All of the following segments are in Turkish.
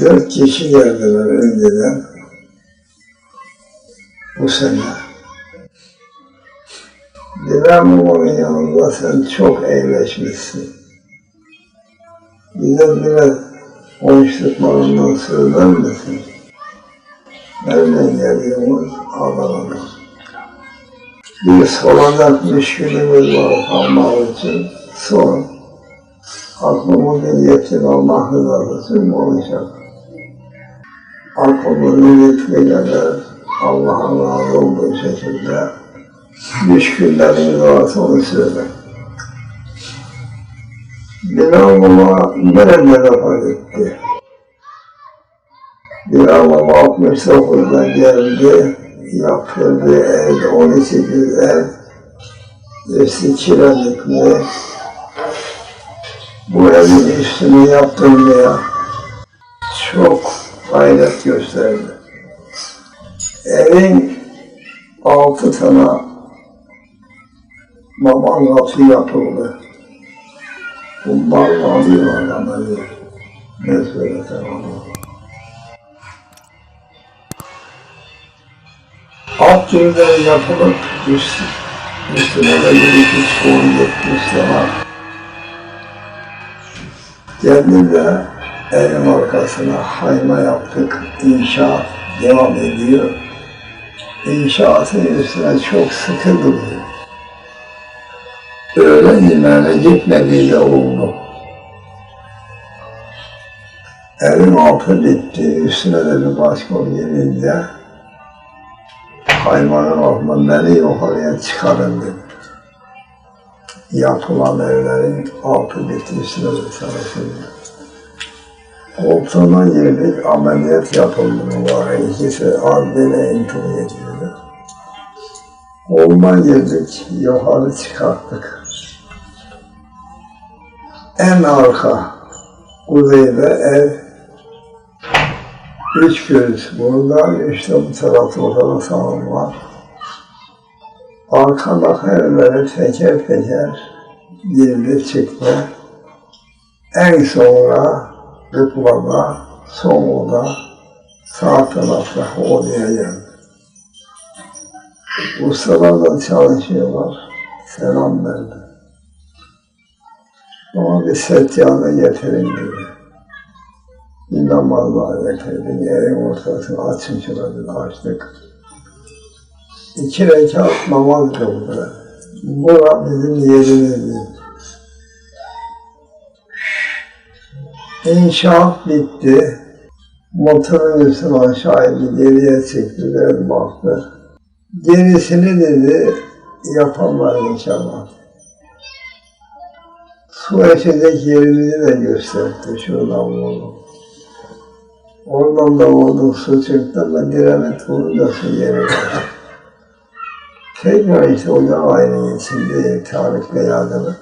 Dört kişi geldiler önceden. Bu sene. Dilan babanın yanında sen çok eğleşmişsin. Bize biraz konuştuklarından söyler misin? Nereden geliyorsunuz? Adana'dan. Bir solacak müşkülümüz var kalmak için. Son. Aklımızın yetin Allah rızası için Aklımızın yetkileri Allah'ın razı olduğu şekilde müşküllerimiz varsa onu söyle. Bilal Baba nerede vefat etti? Bilal Baba 69'da geldi, yaptırdı ev, 18 ev, hepsi kiralıklı. Bu evin üstünü yaptırmaya çok gayret gösterdi. Evin altı tane baban yapıldı. Bunlar alıyorlar adamı. Söylesem onu. Alt yerden yapılıp üst, üstüne de bir iki sorun yetmişler. Geldi de evin arkasına hayma yaptık. İnşaat devam ediyor. İnşaatın üstüne çok sıkı duruyor. Öğlen yemeğine gitmediği de oldu. Evin altı bitti, üstüne de bir başka gelince hayvanın altından beni yukarıya çıkarın dedi. Yapılan evlerin altı bitti, üstüne de çalışıldı. Koltuğuna girdik, ameliyat yapıldı mübarek. İkisi ardıyla intihar ediyordu. Koluna girdik, yukarı çıkarttık. En arka kuzeyde ev, üç göz burada, işte bu tarafta ortada salon var. Arkadaki evleri teker teker girdi çıktı. En sonra Kıblada, solda, sağ tarafta odaya geldi. Ustalar da çalışıyorlar. Selam verdi. Ama bir seccade getirin dedi. Bir namazlar getirdik. Yerin ortasını açın şurada açtık. İki rekat namaz kıldı. Bura bizim yerimizdi. İnşaat bitti. Motorun üstüne aşağı indi, geriye çekti, ben baktı. Gerisini dedi, yaparlar inşallah. Su eşecek yerimizi de gösterdi, şuradan vurdu. Oradan da vurdu, su çıktı ama direne vurdu da su yeri var. Tekrar işte o da ailenin içinde tarih beyazını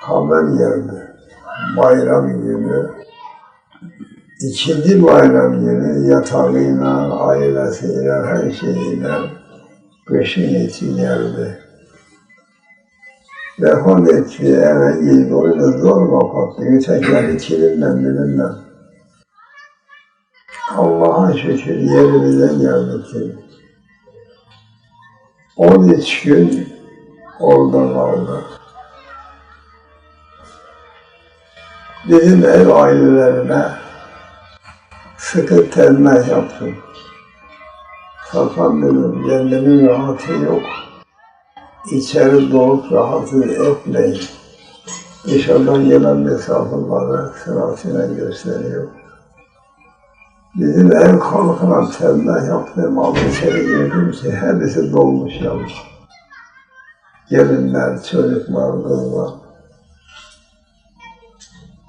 haber geldi bayram günü, ikinci bayram günü yatağıyla, ailesiyle, her şeyiyle kışın için geldi. Vefat etti, eve girdi, da zor vafattı, yütekleri kilimden bilimden. Allah'a şükür yerimize geldik ki. 13 gün orada kaldı. Bizim ev ailelerine sıkı telmih yaptım. Safan dedim, kendimin rahatı yok. İçeri dolup rahatsız etmeyin. Dışarıdan gelen misafirlere sırasıyla gösteriyor. Bizim ev halkına telmih yaptım, aldı içeri girdim ki hepsi dolmuş yalnız. Gelinler, çocuklar, kızlar.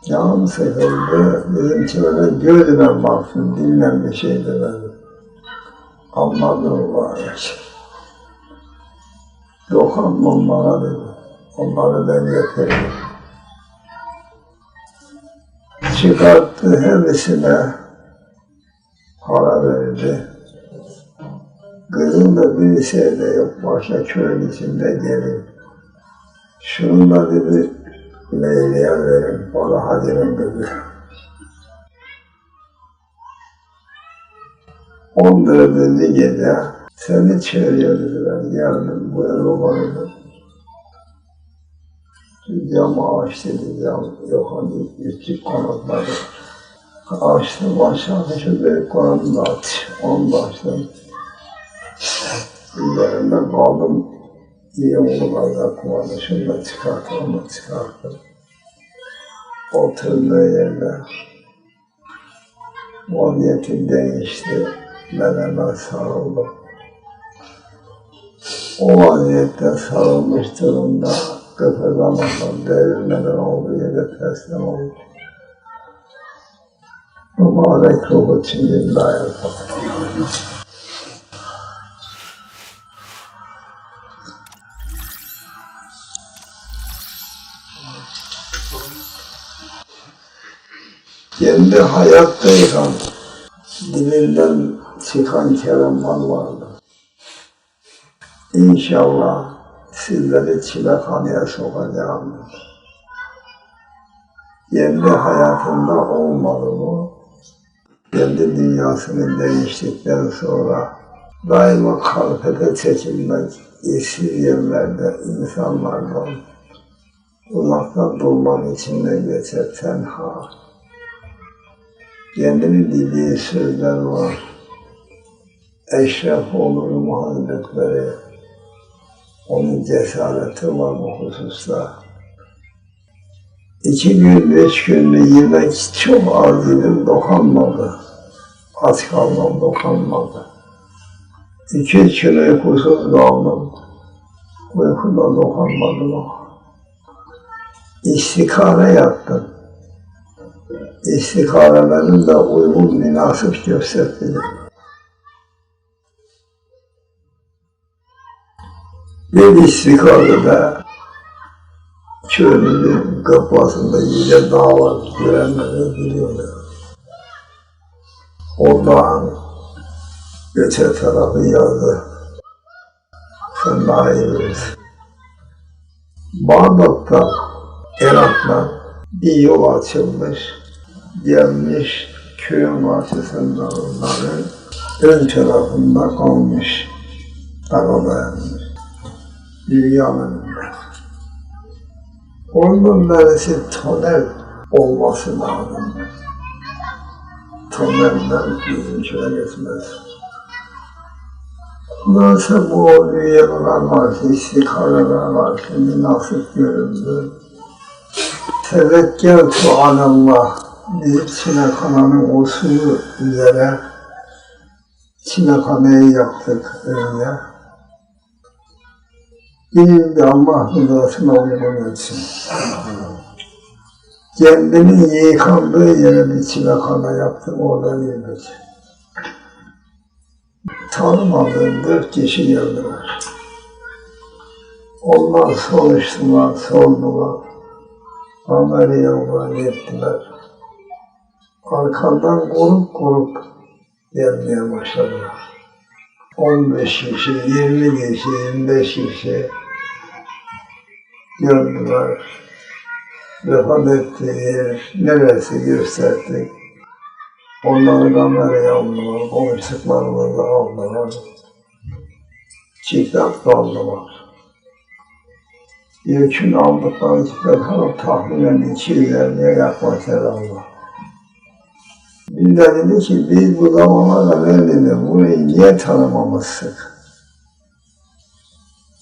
Canım sıkıldı, bizimkilere gözüme baktım, dinlen bir şey demedim. Anladım var. Dokunma onlara dedi. Onları ben getirdim. Çıkarttı hepsine para verdi. Kızım da bir şey de yok, başka köyün içinde gelin. Şunun da dedi, meyveye verin, o da hadirin gözü. On dördüncü gece seni çeviriyoruz ben geldim, buyurun bana Cam ağaç dedi, cam yok hani yüksek kanatları. Ağaçtan aşağı şöyle kanadını at, onu da açtım. Üzerinde kaldım, İyi oğullarla kumanı. Şunu da çıkarttım, onu da çıkarttım. Oturduğu yerde vaziyeti değişti. Ben hemen sarıldım. O vaziyette sarılmış durumda kıpırdamadan, devrilmeden olduğu yere teslim oldu. Mübarek ruhu için lillahi Kendi hayattayken dilinden çıkan kelamlar vardı. İnşallah sizleri çilehaneye sokacağım. Kendi hayatında olmadı mı? Kendi dünyasını değiştikten sonra daima kalpete çekilmek, esir yerlerde insanlardan uzakta durmanın içinden geçer tenha. Kendini dediği sözler var. Eşref olur mu hazretleri, onun cesareti var bu hususta. İki gün, üç gün yemek çok az yedim, dokanmadı. Aç kalmam, dokanmadı. İki üç gün uykusuz kaldım. Uykuda dokanmadım. İstikare yaptım. İstikarelerin de uygun münasip gösterdi. Bir istikarede köyümüzün kapısında yüce dağ var, görenleri biliyorlar. O dağın öte tarafı yazdı. Bilirsin. Bağdat'ta, Irak'ta bir yol açılmış, gelmiş köyün karşısında onların ön tarafında kalmış, dayanmış, dünyanın önünde. Onun neresi tonel olması lazım. Toneller bizim köye geçmez. Nasıl bu rüyalar karşı, istikareler karşı münasip göründü. Tezekkertu alallah deyip Çinekana'nın usulü üzere Çinekana'yı yaptık öyle. İyi bir Allah rızasına uygun etsin. Kendini yıkandığı yere bir çilekana yaptım, orada yedik. Tanımadığım dört kişi geldiler. Onlar soruştular, sordular. Haberi yollar ettiler. Arkadan grup grup gelmeye başladılar. 15 kişi, 20 kişi, 25 kişi gördüler. Vefat ettiği yer neresi gösterdik. Onları kameraya aldılar, konuştuklarımızı aldılar. Kitap aldılar. Yükün aldıkları kitapları tahminen 250'ye yaklaşır Allah. Bir de dedi ki biz bu zamana kadar dedi burayı niye tanımamıştık?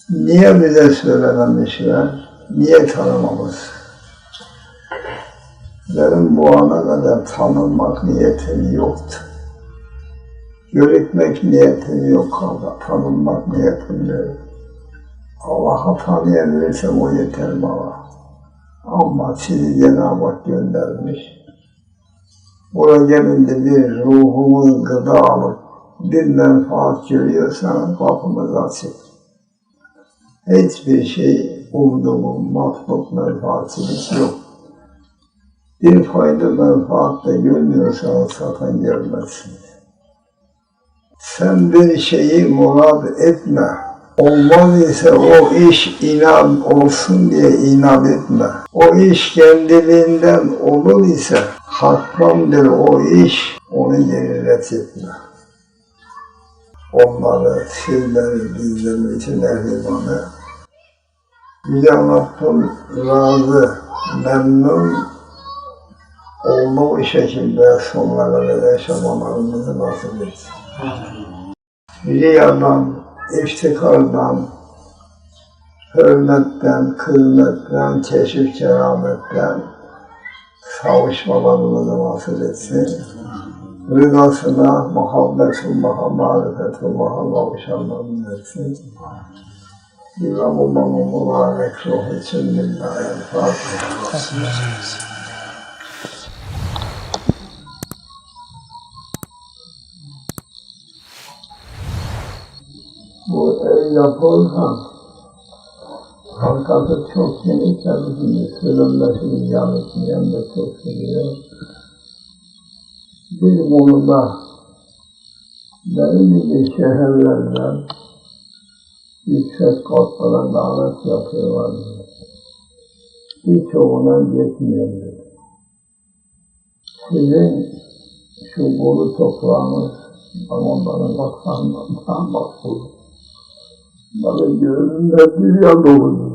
Niye bize söylememişler? Niye tanımamıştık? Benim bu ana kadar tanınmak niyetim yoktu. Görükmek niyetim yok ama tanınmak niyetim yok. Allah'a tanıyabilirsem o yeter bana. Ama sizi Cenab-ı Hak göndermiş. Buraya gelince bir ruhumuz gıda alıp bir menfaat görüyorsanız kapımız açık. Hiçbir şey umduğum matluk menfaatçılık yok. Bir fayda menfaat da görmüyorsanız zaten görmezsiniz. Sen bir şeyi murad etme. Olmaz ise o iş inan olsun diye inat etme. O iş kendiliğinden olur ise hakkımdır o iş, onu yerine etme. onları, şeyleri, bizleri için ehlimanı. Yüce Rabbim razı, memnun olduğu şekilde sonuna kadar yaşamalarımızı nasip etsin. Riyadan, iftikardan, hürmetten, kıymetten, keşif kerametten kavuşmalarımızı nasip etsin. Rızasına, muhabbetullah'a, marifetullah'a kavuşanlarını etsin. İmam-ı mübarek ruhu için lillahi Fatiha. Yapılırsa arkası çok tabii şimdi sürülmesini yan etmeyen de çok seviyor. Konuda benim gibi şehirlerden yüksek katlara davet yapıyorlar. Birçoğuna yetmiyor. dedi. Sizin şu kolu toprağınız ama bana baksan baksan bak Bana görünme dünya dolu.